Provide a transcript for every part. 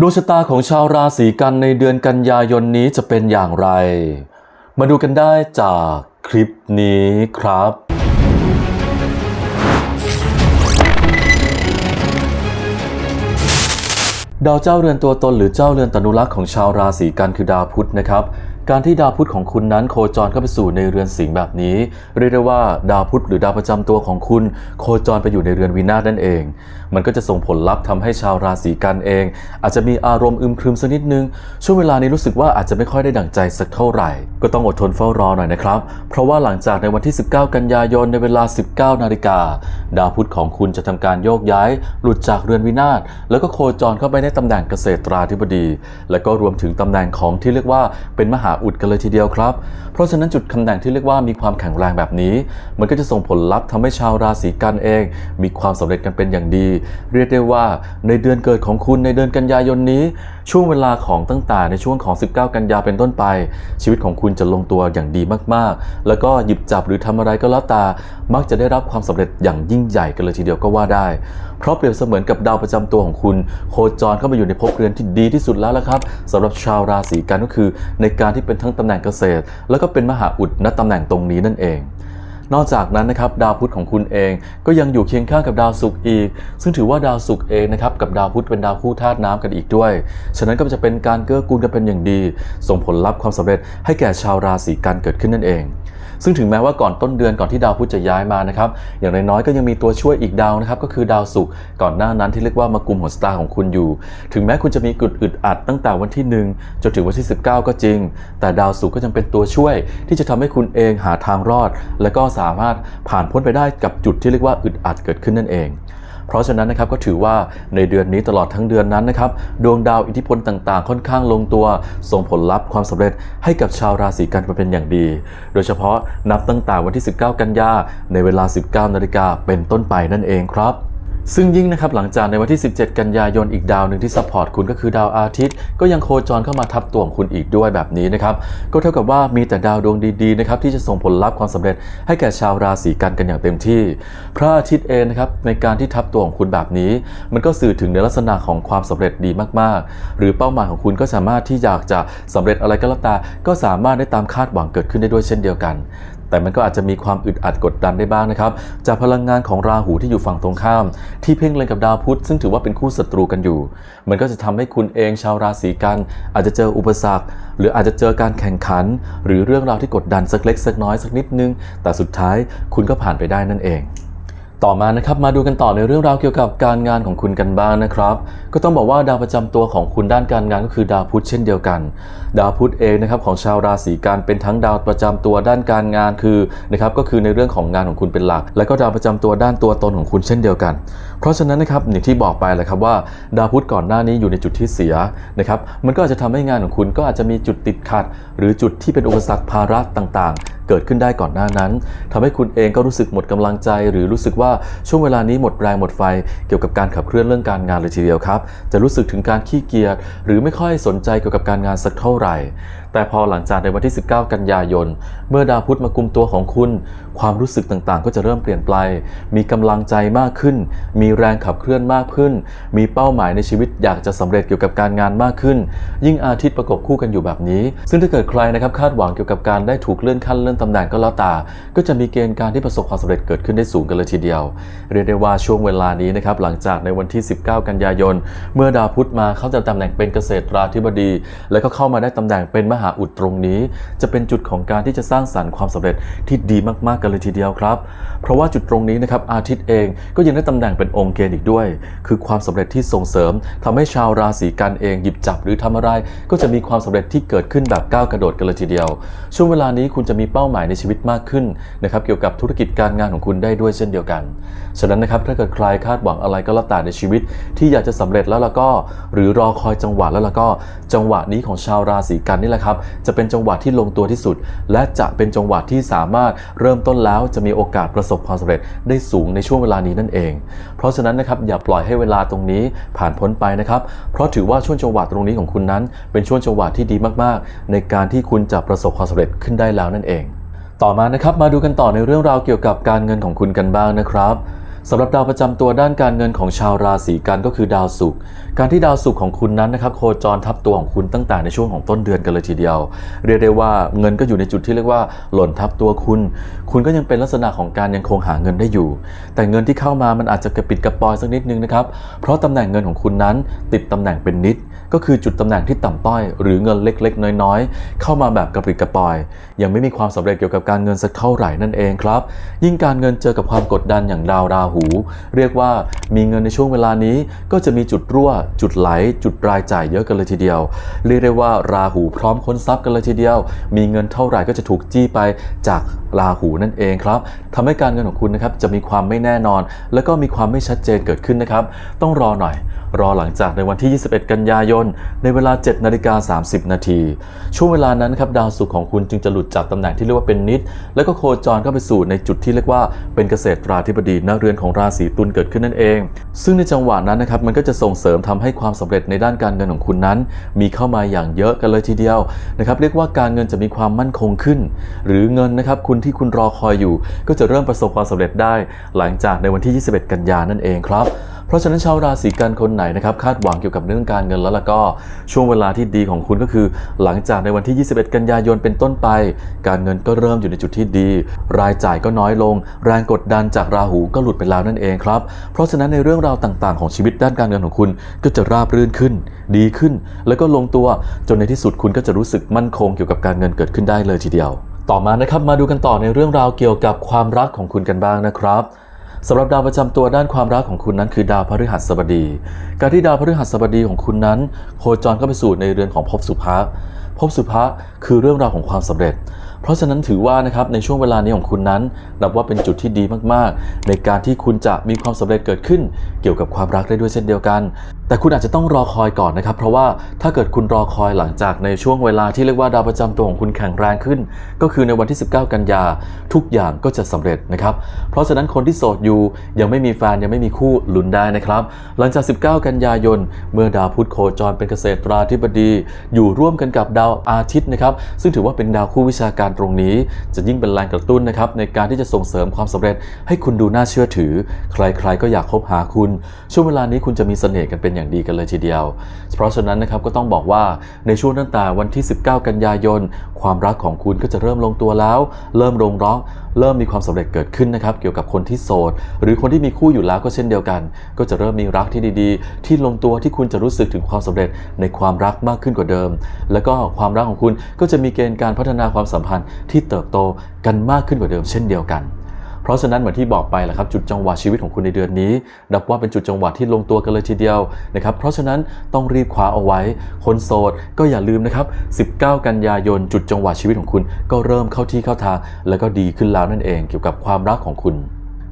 ดวงชะตาของชาวราศีกันในเดือนกันยายนนี้จะเป็นอย่างไร มาดูกันได้จากคลิปนี้ครับ ดาวเจ้าเรือนตัวตนหรือเจ้าเรือนตนุรักษ์ของชาวราศีกันคือดาวพุธนะครับ การที่ดาวพุธของคุณนั้นโคจรเข้าไปสู่ในเรือนสิงห์แบบนี้ เรียกได้ว่าดาวพุธหรือดาวประจำตัวของคุณ โคจรไปอยู่ในเรือนวินาศนั่นเอง มันก็จะส่งผลลัพธ์ทำให้ชาวราศีกันเอง อาจจะมีอารมณ์อึมครึมสักนิดนึง ช่วงเวลานี้รู้สึกว่าอาจจะไม่ค่อยได้ดั่งใจสักเท่าไหร่ ก็ต้องอดทนเฝ้ารอหน่อยนะครับ เพราะว่าหลังจากในวันที่ 19 กันยายนในเวลา 19 นาฬิกาดาวพุธของคุณจะทำการโยกย้าย หลุดจากเรือนวินาศแล้วก็โคจรเข้าไปในตำแหน่งเกษตราธิบดี และก็รวมถึงตำแหน่งของที่เรียกว่าเป็นมหาอุดกันเลยทีเดียวครับ เพราะฉะนั้นจุดตำแหน่งที่เรียกว่ามีความแข็งแรงแบบนี้ มันก็จะส่งผลลัพธ์ทำให้ชาวราศีกันเอง มีความสำเร็จกันเป็นอย่างดี เรียกได้ว่าในเดือนเกิดของคุณในเดือนกันยายนนี้ ช่วงเวลาของตั้งแต่ในช่วงของ 19 กันยาเป็นต้นไป ชีวิตของคุณจะลงตัวอย่างดีมากๆ แล้วก็หยิบจับหรือทำอะไรก็แล้วแต่มักจะได้รับความสำเร็จอย่างยิ่งใหญ่กันเลยทีเดียวก็ว่าได้ เพราะเปรียบเสมือนกับดาวประจำตัวของคุณ โคจรเข้ามาอยู่ในภพเรือนที่ดีที่สุดแล้วละครับสำหรับชาวราศีกันก็คือ ในการที่เป็นทั้งตำแหน่งเกษตร แล้วก็เป็นมหาอุดณตำแหน่งตรงนี้นั่นเองนอกจากนั้นนะครับดาวพุธของคุณเองก็ยังอยู่เคียงข้างกับดาวศุกร์อีก ซึ่งถือว่าดาวศุกร์เองนะครับกับดาวพุธเป็นดาวคู่ธาตุน้ำกันอีกด้วย ฉะนั้นก็จะเป็นการเกื้อกูลกันเป็นอย่างดี ส่งผลลัพธ์ความสำเร็จให้แก่ชาวราศีกันเกิดขึ้นนั่นเอง ซึ่งถึงแม้ว่าก่อนต้นเดือนก่อนที่ดาวพุธจะย้ายมานะครับอย่างน้อยๆก็ยังมีตัวช่วยอีกดาวนะครับก็คือดาวศุกร์ก่อนหน้านั้นที่เรียกว่ามากลุ่มหัวสตาร์ของคุณอยู่ ถึงแม้คุณจะมีกุดอึดอัดตั้งแต่วันที่ 1 จนถึงวันที่ 19 ก็จริง แต่ดาวศุกร์ก็ยังเป็นตัวช่วย ที่จะทำให้คุณเองหาทางรอด และก็สามารถผ่านพ้นไปได้กับจุดที่เรียกว่าอึดอัดเกิดขึ้นนั่นเอง เพราะฉะนั้นนะครับก็ถือว่าในเดือนนี้ตลอดทั้งเดือนนั้นนะครับดวงดาวอิทธิพลต่างๆ ค่อนข้างลงตัว ส่งผลลัพธ์ความสำเร็จให้กับชาวราศีกันมาเป็นอย่างดี โดยเฉพาะนับตั้งแต่วันที่ 19 กันยาในเวลา 19 นาฬิกาเป็นต้นไปนั่นเองครับ ซึ่งยิ่งนะครับหลังจากในวันที่ 17 กันยายนอีกดาวหนึ่งที่ซัพพอร์ตคุณก็คือดาวอาทิตย์ ก็ยังโคจรเข้ามาทับตัวของคุณอีกด้วยแบบนี้นะครับก็เท่ากับว่ามีแต่ดาวดวงดีๆนะครับที่จะส่งผลลัพธ์ความสำเร็จให้แก่ชาวราศีกันกันอย่างเต็มที่ พระอาทิตย์เองนะครับในการที่ทับตัวของคุณแบบนี้ มันก็สื่อถึงในลักษณะของความสำเร็จดีมากๆ หรือเป้าหมายของคุณก็สามารถที่อยากจะสำเร็จอะไรก็แล้วแต่ก็สามารถได้ตามคาดหวังเกิดขึ้นได้ด้วยเช่นเดียวกัน แต่มันก็อาจจะมีความอึดอัดกดดันได้บ้างนะครับ จากพลังงานของราหูที่อยู่ฝั่งตรงข้าม ที่เพ่งเล็งกับดาวพุธซึ่งถือว่าเป็นคู่ศัตรูกันอยู่ มันก็จะทำให้คุณเองชาวราศีกัน อาจจะเจออุปสรรค หรืออาจจะเจอการแข่งขัน หรือเรื่องราวที่กดดันสักเล็กสักน้อยสักนิดนึง แต่สุดท้ายคุณก็ผ่านไปได้นั่นเอง ต่อมานะครับมาดูกันต่อในเรื่องราวเกี่ยวกับการงานของคุณกันบ้างนะครับ ก็ต้องบอกว่าดาวประจำตัวของคุณด้านการงานก็คือดาวพุธเช่นเดียวกัน ดาวพุธเองนะครับของชาวราศีกันเป็นทั้งดาวประจำตัวด้านการงานคือนะครับก็คือในเรื่องของงานของคุณเป็นหลัก และก็ดาวประจำตัวด้านตัวตนของคุณเช่นเดียวกัน เพราะฉะนั้นนะครับอย่างที่บอกไปแหละครับว่า ดาวพุธก่อนหน้านี้อยู่ในจุดที่เสียนะครับมันก็อาจจะทำให้งานของคุณก็อาจจะมีจุดติดขัด หรือจุดที่เป็นอุปสรรคภาระต่างๆ เกิดขึ้นได้ก่อนหน้านั้นทำให้คุณเองก็รู้สึกหมดกำลังใจ หรือรู้สึกว่าช่วงเวลานี้หมดแรงหมดไฟ เกี่ยวกับการขับเคลื่อนเรื่องการงานเลยทีเดียวครับ จะรู้สึกถึงการขี้เกียจหรือไม่ค่อยสนใจเกี่ยวกับการงานสักเท่าไหร่ แต่พอหลังจากในวันที่ 19 กันยายน เมื่อดาวพุธมากุมตัวของคุณ ความรู้สึกต่างๆ ก็จะเริ่มเปลี่ยนไป มีกำลังใจมากขึ้น มีแรงขับเคลื่อนมากขึ้น มีเป้าหมายในชีวิตอยากจะสำเร็จเกี่ยวกับการงานมากขึ้น ยิ่งอาทิตย์ประกบคู่กันอยู่แบบนี้ ซึ่งถ้าเกิดใครนะครับคาดหวังเกี่ยวกับการได้ถูกเลื่อนขั้นเลื่อนตำแหน่งก็แล้วแต่ก็จะมีเกณฑ์การที่ประสบความสำเร็จเกิดขึ้นได้สูงกันเลยทีเดียว เรียกได้ว่าช่วงเวลานี้นะครับหลังจากในวันที่ 19 กันยายน เมื่อดาวพุธมาเข้าจะตำแหน่งเป็นเกษตราธิบดี แล้วก็เข้ามาได้ตำแหน่งเป็นมหาอุดตรงนี้ จะเป็นจุดของการที่จะสร้างสรรค์ความสำเร็จที่ดีมากๆกันเลยทีเดียวครับ เพราะว่าจุดตรงนี้นะครับอาทิตย์เองก็ยังได้ตำแหน่งเป็นองค์เกณฑ์อีกด้วย คือความสำเร็จที่ส่งเสริมทำให้ชาวราศีกันเองหยิบจับหรือทำอะไร ก็จะมีความสำเร็จที่เกิดขึ้นแบบก้าวกระโดดกันเลยทีเดียว ช่วงเวลานี้คุณจะมีเป้าหมายในชีวิตมากขึ้นนะครับเกี่ยวกับธุรกิจการงานของคุณได้ด้วยเช่นเดียวกัน ฉะนั้นนะครับถ้าเกิดใครคาดหวังอะไรก็แล้วแต่ในชีวิต ที่อยากจะสำเร็จแล้วแล้วก็ หรือรอคอยจังหวะแล้วแล้วก็ จังหวะนี้ของชาวราศีกันนี่แหละครับจะเป็นจังหวะที่ลงตัวที่สุด และจะเป็นจังหวะที่สามารถเริ่มต้นแล้วจะมีโอกาสประสบความสำเร็จได้สูงในช่วงเวลานี้นั่นเอง เพราะฉะนั้นนะครับอย่าปล่อยให้เวลาตรงนี้ผ่านพ้นไปนะครับ เพราะถือว่าช่วงจังหวะตรงนี้ของคุณนั้น เป็นช่วงจังหวะที่ดีมากๆ ในการที่คุณจะประสบความสำเร็จขึ้นได้แล้วนั่นเอง ต่อมานะครับมาดูกันต่อในเรื่องราวเกี่ยวกับการเงินของคุณกันบ้างนะครับ สำหรับดาวประจำตัวด้านการเงินของชาวราศีกันก็คือดาวศุกร์ การที่ดาวศุกร์ของคุณนั้นนะครับโคจรทับตัวของคุณตั้งแต่ในช่วงของต้นเดือนกันเลยทีเดียว เรียกได้ว่าเงินก็อยู่ในจุดที่เรียกว่าหล่นทับตัวคุณ คุณก็ยังเป็นลักษณะของการยังคงหาเงินได้อยู่ แต่เงินที่เข้ามามันอาจจะกระปิดกระปอยสักนิดนึงนะครับเพราะตำแหน่งเงินของคุณนั้นติดตำแหน่งเป็นนิด ก็คือจุดตำแหน่งที่ต่ำต้อย หรือเงินเล็กๆ น้อยๆ เข้ามาแบบกระปริดกระปอย ยังไม่มีความสำเร็จเกี่ยวกับการเงินสักเท่าไหร่นั่นเองครับ ยิ่งการเงินเจอกับความกดดันอย่างดาวราหู เรียกว่ามีเงินในช่วงเวลานี้ก็จะมีจุดรั่ว จุดไหล จุดรายจ่ายเยอะกันเลยทีเดียว เรียกได้ว่าราหูพร้อมค้นทรัพย์กันเลยทีเดียว มีเงินเท่าไหร่ก็จะถูกจี้ไปจากราหูนั่นเองครับทำให้การเงินของคุณนะครับจะมีความไม่แน่นอน แล้วก็มีความไม่ชัดเจนเกิดขึ้นนะครับ ต้องรอหน่อย รอหลังจากในวันที่ 21 กันยายน ในเวลา 7 นาฬิกา 30 นาที ช่วงเวลานั้นครับดาวศุกร์ของคุณจึงจะหลุดจากตำแหน่งที่เรียกว่าเป็นนิด แล้วก็โคจรเข้าไปสู่ในจุดที่เรียกว่าเป็นเกษตราธิบดีณเรือนของราศีตุลเกิดขึ้นนั่นเอง ซึ่งในจังหวะนั้นนะครับมันก็จะส่งเสริมทำให้ความสำเร็จในด้านการเงินของคุณนั้น มีเข้ามาอย่างเยอะกันเลยทีเดียวนะครับเรียกว่าการเงินจะมีความมั่นคงขึ้น หรือเงินนะครับคุณที่คุณรอคอยอยู่ ก็จะเริ่มประสบความสำเร็จได้ หลังจากในวันที่ 21 กันยานั่นเองครับ ราะฉะนั้นชาวราศีกันคนไหนนะครับคาดหวังเกี่ยวกับเรื่องการเงินแล้วล่ะก็ช่วงเวลาที่ดีของคุณก็คือ หลังจากในวันที่ 21 กันยายนเป็นต้นไป การเงินก็เริ่มอยู่ในจุดที่ดี รายจ่ายก็น้อยลง แรงกดดันจากราหูก็หลุดไปแล้วนั่นเองครับ เพราะฉะนั้นในเรื่องราวต่างๆ ของชีวิตด้านการเงินของคุณก็จะราบรื่นขึ้น ดีขึ้น แล้วก็ลงตัวจนในที่สุดคุณก็จะรู้สึกมั่นคงเกี่ยวกับการเงินเกิดขึ้นได้เลยทีเดียว ต่อมานะครับมาดูกันต่อในเรื่องราวเกี่ยวกับความรักของคุณกันบ้างนะครับ สำหรับดาวประจำตัวด้านความรักของคุณนั้นคือดาวพฤหัสบดี การที่ดาวพฤหัสบดีของคุณนั้น โคจรเข้าไปสู่ในเรือนของภพสุภะภพสุภะคือเรื่องราวของความสำเร็จ เพราะฉะนั้นถือว่านะครับในช่วงเวลานี้ของคุณนั้น นับว่าเป็นจุดที่ดีมากๆ ในการที่คุณจะมีความสำเร็จเกิดขึ้น เกี่ยวกับความรักได้ด้วยเช่นเดียวกัน แต่คุณอาจจะต้องรอคอยก่อนนะครับ เพราะว่าถ้าเกิดคุณรอคอยหลังจากในช่วงเวลาที่เรียกว่าดาวประจำตัวของคุณแข็งแรงขึ้น ก็คือในวันที่ 19 กันยาทุกอย่างก็จะสำเร็จนะครับ เพราะฉะนั้นคนที่โสดอยู่ยังไม่มีแฟนยังไม่มีคู่ลุ้นได้นะครับ หลังจาก 19 กันยายน เมื่อดาวพุธโคจรเป็นเกษตราธิบดี อยู่ร่วมกันกับดาวอาทิตย์นะครับ ซึ่งถือว่าเป็นดาวคู่วิชาการตรงนี้ จะยิ่งเป็นแรงกระตุ้นนะครับในการที่จะส่งเสริมความสำเร็จ ให้คุณดูน่าเชื่อถือ ใครๆ ก็อยากคบหาคุณ ช่วงเวลานี้คุณจะมีเสน่ห์กันเป็นอย่างดีกันเลยทีเดียว เพราะฉะนั้นนะครับก็ต้องบอกว่าในช่วงตั้งแต่วันที่ 19 กันยายน ความรักของคุณก็จะเริ่มลงตัวแล้ว เริ่มลงร็อกเริ่มมีความสำเร็จเกิดขึ้นนะครับเกี่ยวกับคนที่โสด หรือคนที่มีคู่อยู่แล้วก็เช่นเดียวกัน ก็จะเริ่มมีรักที่ดีๆ ที่ลงตัวที่คุณจะรู้สึกถึงความสำเร็จในความรักมากขึ้นกว่าเดิม แล้วก็ความรักของคุณก็จะมีเกณฑ์การพัฒนาความสัมพันธ์ที่เติบโตกันมากขึ้นกว่าเดิมเช่นเดียวกัน เพราะฉะนั้นเหมือนที่บอกไปแหละครับจุดจังหวะชีวิตของคุณในเดือนนี้นับว่าเป็นจุดจังหวะที่ลงตัวกันเลยทีเดียวนะครับเพราะฉะนั้นต้องรีบคว้าเอาไว้ คนโสดก็อย่าลืมนะครับ19 กันยายนจุดจังหวะชีวิตของคุณ ก็เริ่มเข้าที่เข้าทางแล้วก็ดีขึ้นแล้วนั่นเอง เกี่ยวกับความรักของคุณ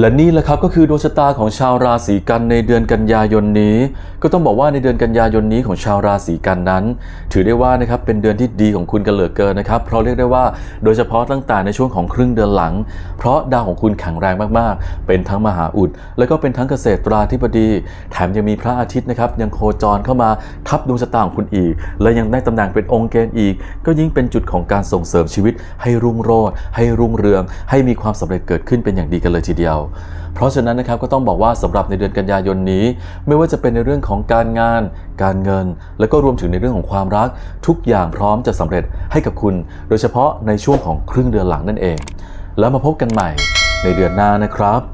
และนี่แหละครับก็คือดวงชะตาของชาวราศีกันในเดือนกันยายนนี้ ก็ต้องบอกว่าในเดือนกันยายนนี้ของชาวราศีกันนั้น ถือได้ว่านะครับเป็นเดือนที่ดีของคุณกันเหลือเกินนะครับเพราะเรียกได้ว่าโดยเฉพาะตั้งแต่ในช่วงของครึ่งเดือนหลัง เพราะดาวของคุณแข็งแรงมากๆ เป็นทั้งมหาอุด แล้วก็เป็นทั้งเกษตราธิบดี แถมยังมีพระอาทิตย์นะครับยังโคจรเข้ามาทับดวงชะตาของคุณอีก และยังได้ตำแหน่งเป็นองค์เกณฑ์อีก ก็ยิ่งเป็นจุดของการส่งเสริมชีวิต ให้รุ่งโรจน์ให้รุ่งเรือง ให้มีความสำเร็จเกิดขึ้นเป็นอย่างดีกันเลยทีเดียวเพราะฉะนั้นนะครับก็ต้องบอกว่าสำหรับในเดือนกันยายนนี้ ไม่ว่าจะเป็นในเรื่องของการงาน การเงิน แล้วก็รวมถึงในเรื่องของความรัก ทุกอย่างพร้อมจะสำเร็จให้กับคุณ โดยเฉพาะในช่วงของครึ่งเดือนหลังนั่นเอง แล้วมาพบกันใหม่ในเดือนหน้านะครับ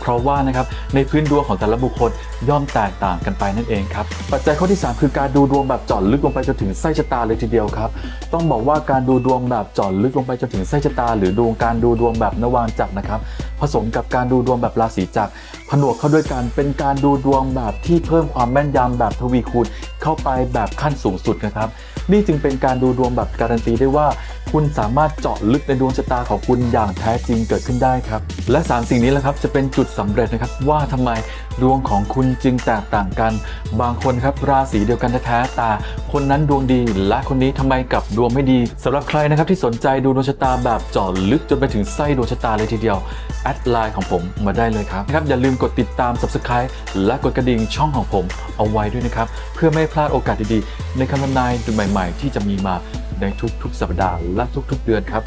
เพราะว่านะครับในพื้นดวงของแต่ละบุคคลย่อมแตกต่างกันไปนั่นเองครับปัจจัยข้อที่ 3 คือการดูดวงแบบเจาะลึกลงไปจนถึงไส้ชะตาเลยทีเดียวครับ ต้องบอกว่าการดูดวงแบบเจาะลึกลงไปจนถึงไส้ชะตา หรือดวงการดูดวงแบบนวางจักรนะครับผสมกับการดูดวงแบบราศีจักรผนวกเข้าด้วยกันเป็นการดูดวงแบบที่เพิ่มความแม่นยำแบบทวีคูณเข้าไปแบบขั้นสูงสุดนะครับ นี่จึงเป็นการดูดวงแบบการันตีได้ว่า คุณสามารถเจาะลึกในดวงชะตาของคุณอย่างแท้จริงเกิดขึ้นได้ครับและ 3 สิ่งนี้แหละครับจะเป็นจุดสำเร็จนะครับว่าทำไมดวงของคุณจึงแตกต่างกัน บางคนครับราศีเดียวกันแท้แต่คนนั้นดวงดี และคนนี้ทำไมกลับดวงไม่ดีสำหรับใครนะครับที่สนใจดูดวงชะตาแบบเจาะลึกจนไปถึงไส้ดวงชะตาเลยทีเดียวแอดไลน์ของผมมาได้เลยครับนะครับอย่าลืมกดติดตาม subscribe และกดกระดิ่งช่องของผมเอาไว้ด้วยนะครับเพื่อไม่พลาดโอกาสดีๆ ในคำทำนายดวงใหม่ ๆ ที่จะมีมาในทุกๆ สัปดาห์และทุก ๆ เดือนครับ